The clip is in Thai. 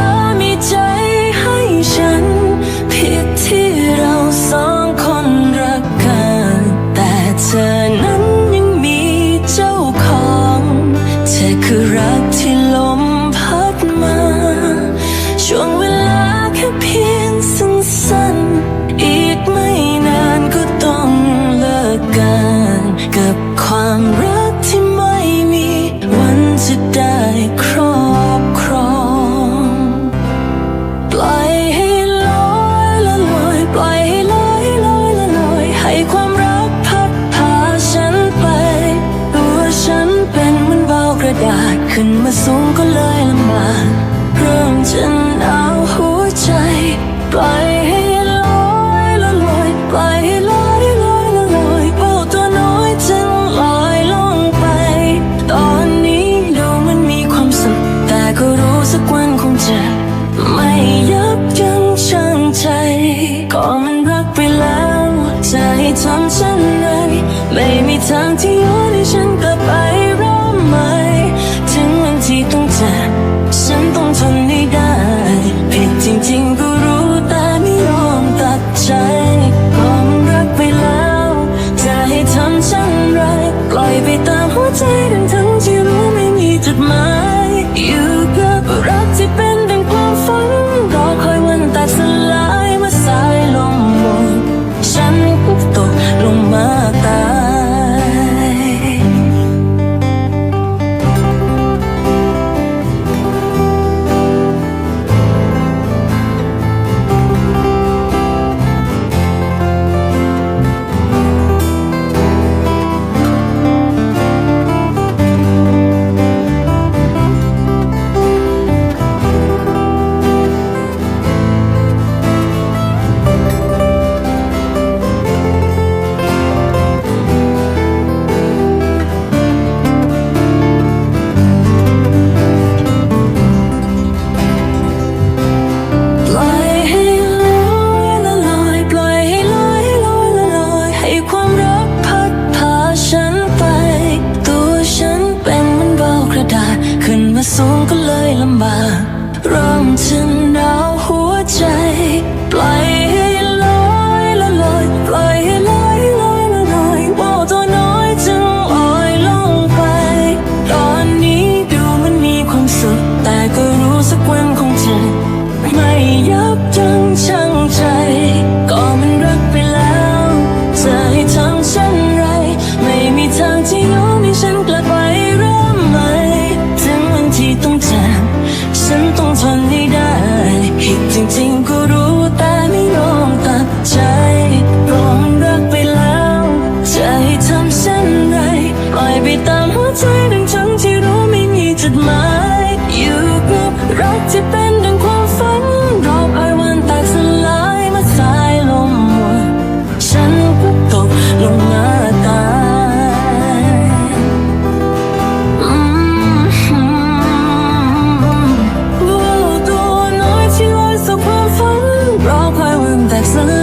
ธอมีใจให้ฉันผิดที่เราสองคนรักกันแต่เธอนั้นยังมีเจ้าของเธอคือรักที่ลมพัดมาช่วงเวลาแค่เพียงสั้นๆ กาษขึ้นมาสูงก็เลยลำบากเริ่มจะหนาวหัวใจปล่อยให้ลอยละลอยปล่อยให้ลอยลอยละลอยเบาตัวน้อยจึงลอยลงไป ตอนนี้ดูมันมีความสุขแต่ก็รู้สักวันคงจะไม่ยับยั้งชั่งใจก็มันรักไปแล้วจะให้ทำเช่นไรไม่มีทางที่ย้อนให้ฉันกลับ ทีู่งก็เลยลำบากเริ่มจะหนาวหัวใจปล่อย สักความฝันรอคอยวันแตกสลาย